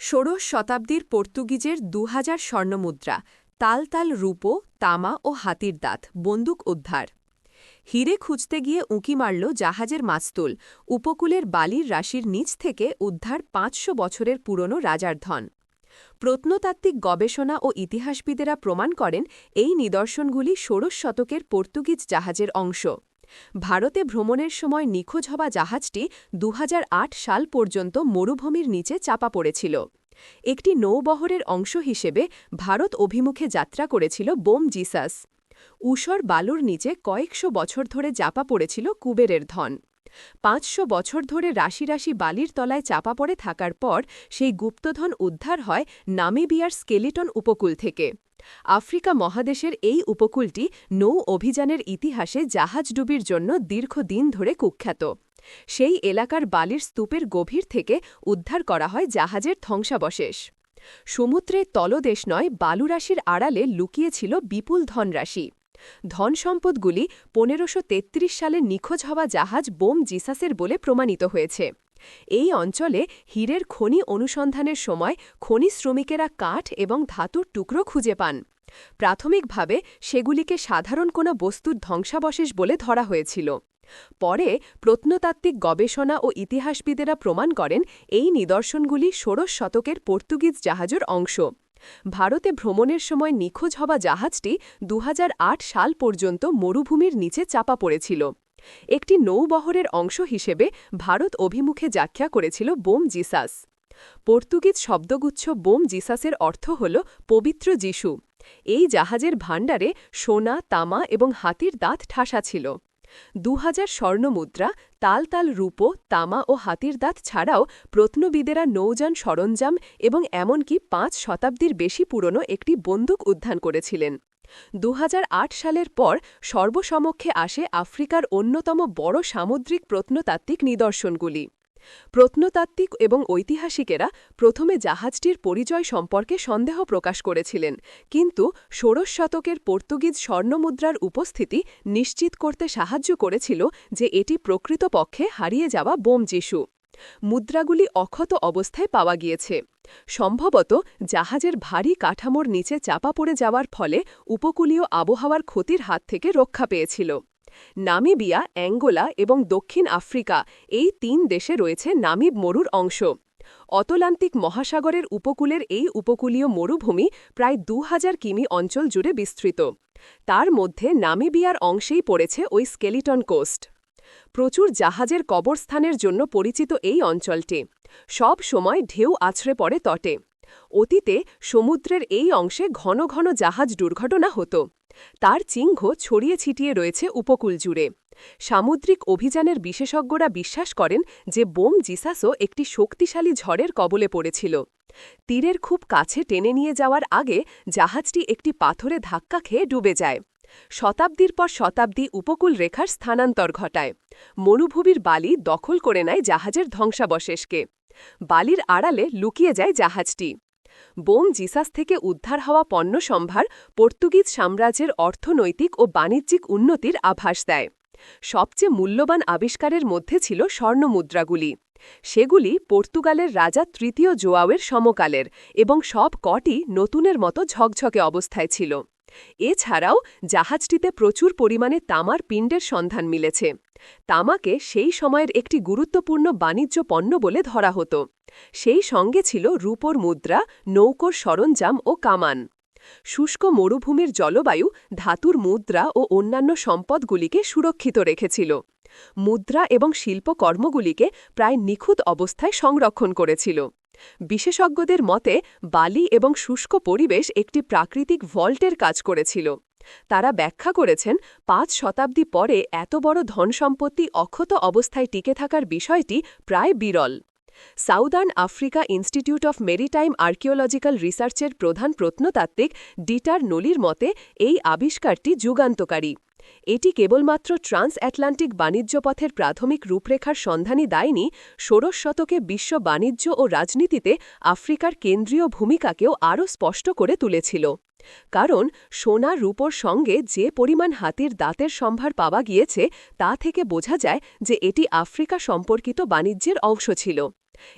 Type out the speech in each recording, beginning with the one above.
ষোড়শ শতাব্দীর পর্তুগিজের দু হাজার স্বর্ণমুদ্রা তাল তাল রূপো, তামা ও হাতির দাঁত, বন্দুক উদ্ধার। হিরে খুঁজতে গিয়ে উঁকি মারল জাহাজের মাস্তুল, উপকূলের বালির রাশির নিচ থেকে উদ্ধার পাঁচশো বছরের পুরনো রাজার ধন। প্রত্নতাত্ত্বিক গবেষণা ও ইতিহাসবিদেরা প্রমাণ করেন এই নিদর্শনগুলি ষোড়শ শতকের পর্তুগিজ জাহাজের অংশ। ভারতে ভ্রমণের সময় নিখোঁজ হওয়া জাহাজটি দু হাজার আট সাল পর্যন্ত মরুভূমির নিচে চাপা পড়েছিল। একটি নৌবহরের অংশ হিসেবে ভারত অভিমুখে যাত্রা করেছিল বোম জিসাস। উষর বালুর নিচে কয়েকশো বছর ধরে চাপা পড়েছিল কুবেরের ধন। পাঁচশো বছর ধরে রাশি রাশি বালির তলায় চাপা পড়ে থাকার পর সেই গুপ্তধন উদ্ধার হয় নামিবিয়ার স্কেলিটন উপকূল থেকে। আফ্রিকা মহাদেশের এই উপকূলটি নৌ অভিযানের ইতিহাসে জাহাজডুবির জন্য দীর্ঘদিন ধরে কুখ্যাত। সেই এলাকার বালির স্তূপের গভীর থেকে উদ্ধার করা হয় জাহাজের ধ্বংসাবশেষ। সমুদ্রের তলদেশ নয় বালুরাশির আড়ালে লুকিয়েছিল বিপুল ধনরাশি। ধনসম্পদগুলি পনেরোশো সালে নিখোঁজ হওয়া জাহাজ বোম জিসাসের বলে প্রমাণিত হয়েছে। এই অঞ্চলে হীরের খনি অনুসন্ধানের সময় খনি শ্রমিকেরা কাঠ এবং ধাতুর টুকরো খুঁজে পান। প্রাথমিকভাবে সেগুলিকে সাধারণ কোনো বস্তুর ধ্বংসাবশেষ বলে ধরা হয়েছিল। পরে প্রত্নতাত্ত্বিক গবেষণা ও ইতিহাসবিদেরা প্রমাণ করেন, এই নিদর্শনগুলি ষোড়শ শতকের পর্তুগিজ জাহাজের অংশ। ভারতে ভ্রমণের সময় নিখোঁজ হওয়া জাহাজটি দু হাজার আট সাল পর্যন্ত মরুভূমির নিচে চাপা পড়েছিল। একটি নৌবহরের অংশ হিসেবে ভারত অভিমুখে যাত্রা করেছিল বোম জিসাস। পর্তুগিজ শব্দগুচ্ছ বোম জিসাসের অর্থ হল পবিত্র যিশু। এই জাহাজের ভাণ্ডারে সোনা, তামা এবং হাতির দাঁত ঠাসা ছিল। দু হাজার স্বর্ণমুদ্রা তাল তাল রূপো, তামা ও হাতির দাঁত ছাড়াও প্রত্নবিদেরা নৌযান সরঞ্জাম এবং এমনকি পাঁচ শতাব্দীর বেশি পুরনো একটি বন্দুক উদ্ধান করেছিলেন। দু হাজার আট সালের পর সর্বসমক্ষে আসে আফ্রিকার অন্যতম বড় সামুদ্রিক প্রত্নতাত্ত্বিক নিদর্শনগুলি। প্রত্নতাত্ত্বিক এবং ঐতিহাসিকেরা প্রথমে জাহাজটির পরিচয় সম্পর্কে সন্দেহ প্রকাশ করেছিলেন, কিন্তু ষোড়শ শতকের পর্তুগিজ স্বর্ণমুদ্রার উপস্থিতি নিশ্চিত করতে সাহায্য করেছিল যে এটি প্রকৃতপক্ষে হারিয়ে যাওয়া বোম যিশু। মুদ্রাগুলি অক্ষত অবস্থায় পাওয়া গিয়েছে। সম্ভবত জাহাজের ভারী কাঠামোর নিচে চাপা পড়ে যাওয়ার ফলে উপকূলীয় আবহাওয়ার ক্ষতির হাত থেকে রক্ষা পেয়েছিল। নামিবিয়া, অ্যাঙ্গোলা এবং দক্ষিণ আফ্রিকা এই তিন দেশে রয়েছে নামিব মরুর অংশ। অতলান্তিক মহাসাগরের উপকূলের এই উপকূলীয় মরুভূমি প্রায় দু হাজার কিমি অঞ্চল জুড়ে বিস্তৃত। তার মধ্যে নামিবিয়ার অংশেই পড়েছে ওই স্কেলিটন কোস্ট। প্রচুর জাহাজের কবরস্থানের জন্য পরিচিত এই অঞ্চলটি। সব সময় ঢেউ আছড়ে পড়ে তটে। অতীতে সমুদ্রের এই অংশে ঘন ঘন জাহাজ দুর্ঘটনা হতো। তার চিহ্ন ছড়িয়ে ছিটিয়ে রয়েছে উপকূল জুড়ে। সামুদ্রিক অভিযানের বিশেষজ্ঞরা বিশ্বাস করেন যে বোম জিসাসও একটি শক্তিশালী ঝড়ের কবলে পড়েছিল। তীরের খুব কাছে টেনে নিয়ে যাওয়ার আগে জাহাজটি একটি পাথরে ধাক্কা খেয়ে ডুবে যায়। শতাব্দীর পর শতাব্দী উপকূল রেখার স্থানান্তর ঘটায়। মরুভূমির বালি দখল করে নেয় জাহাজের ধ্বংসাবশেষকে। বালির আড়ালে লুকিয়ে যায় জাহাজটি। বোম জিসাস থেকে উদ্ধার হওয়া পণ্য সম্ভার পর্তুগিজ সাম্রাজ্যের অর্থনৈতিক ও বাণিজ্যিক উন্নতির আভাস দেয়। সবচেয়ে মূল্যবান আবিষ্কারের মধ্যে ছিল স্বর্ণমুদ্রাগুলি সেগুলি পর্তুগালের রাজা তৃতীয় জোয়াওয়ের সমকালের এবং সব কটি নতুনের মতো ঝকঝকে অবস্থায় ছিল। এছাড়াও জাহাজটিতে প্রচুর পরিমাণে তামার পিণ্ডের সন্ধান মিলেছে। তামাকে সেই সময়ের একটি গুরুত্বপূর্ণ বাণিজ্য পণ্য বলে ধরা হতো। সেই সঙ্গে ছিল রূপর মুদ্রা, নৌকোর সরঞ্জাম ও কামান। শুষ্ক মরুভূমির জলবায়ু ধাতুর মুদ্রা ও অন্যান্য সম্পদগুলিকে সুরক্ষিত রেখেছিল। মুদ্রা এবং শিল্পকর্মগুলিকে প্রায় নিখুঁত অবস্থায় সংরক্ষণ করেছিল। বিশেষজ্ঞদের মতে, বালি এবং শুষ্ক পরিবেশ একটি প্রাকৃতিক ভল্টের কাজ করেছিল। তারা ব্যাখ্যা করেছেন, পাঁচ শতাব্দী পরে এত বড় ধনসম্পত্তি অক্ষত অবস্থায় টিকে থাকার বিষয়টি প্রায় বিরল। Southern Africa Institute of Maritime Archaeological রিসার্চের প্রধান প্রত্নতাত্ত্বিক ডিটার নলির মতে, এই আবিষ্কারটি যুগান্তকারী। এটি কেবলমাত্র ট্রান্স অ্যাটলান্টিক বাণিজ্য পথের প্রাথমিক রূপরেখার সন্ধানই দেয়নি, ষোড়শ শতকে বিশ্ব বাণিজ্য ও রাজনীতিতে আফ্রিকার কেন্দ্রীয় ভূমিকাকেও আরও স্পষ্ট করে তুলেছিল। কারণ সোনা রূপোর সঙ্গে যে পরিমাণ হাতির দাঁতের সম্ভার পাওয়া গিয়েছে, তা থেকে বোঝা যায় যে এটি আফ্রিকা সম্পর্কিত বাণিজ্যের অংশ ছিল।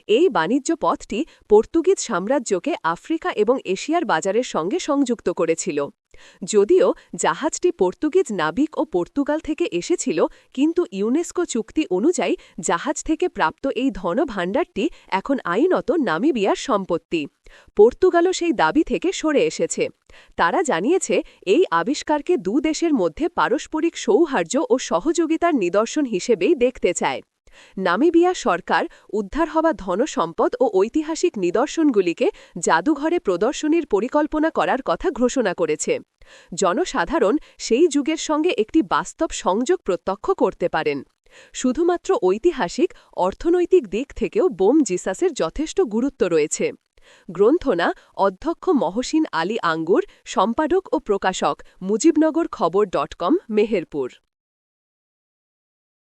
এই বাণিজ্য পথটি পর্তুগিজ সাম্রাজ্যকে আফ্রিকা এবং এশিয়ার বাজারের সঙ্গে সংযুক্ত করেছিল। যদিও জাহাজটি পর্তুগিজ নাবিক ও পর্তুগাল থেকে এসেছিল, কিন্তু ইউনেস্কো চুক্তি অনুযায়ী জাহাজ থেকে প্রাপ্ত এই ধনভাণ্ডারটি এখন আইনত নামিবিয়ার সম্পত্তি। পর্তুগালও সেই দাবি থেকে সরে এসেছে। তারা জানিয়েছে, এই আবিষ্কারকে দু দেশের মধ্যে পারস্পরিক সৌহার্য ও সহযোগিতার নিদর্শন হিসেবেই দেখতে চায়। নামিবিয়া সরকার উদ্ধার হওয়া ধনসম্পদ ও ঐতিহাসিক নিদর্শনগুলিকে জাদুঘরে প্রদর্শনীর পরিকল্পনা করার কথা ঘোষণা করেছে। জনসাধারণ সেই যুগের সঙ্গে একটি বাস্তব সংযোগ প্রত্যক্ষ করতে পারেন। শুধুমাত্র ঐতিহাসিক, অর্থনৈতিক দিক থেকেও বোম জিসাসের যথেষ্ট গুরুত্ব রয়েছে। গ্রন্থনা, অধ্যক্ষ মহসিন আলী আঙ্গুর, সম্পাদক ও প্রকাশক মুজিবনগর খবর ডট কম, মেহেরপুর।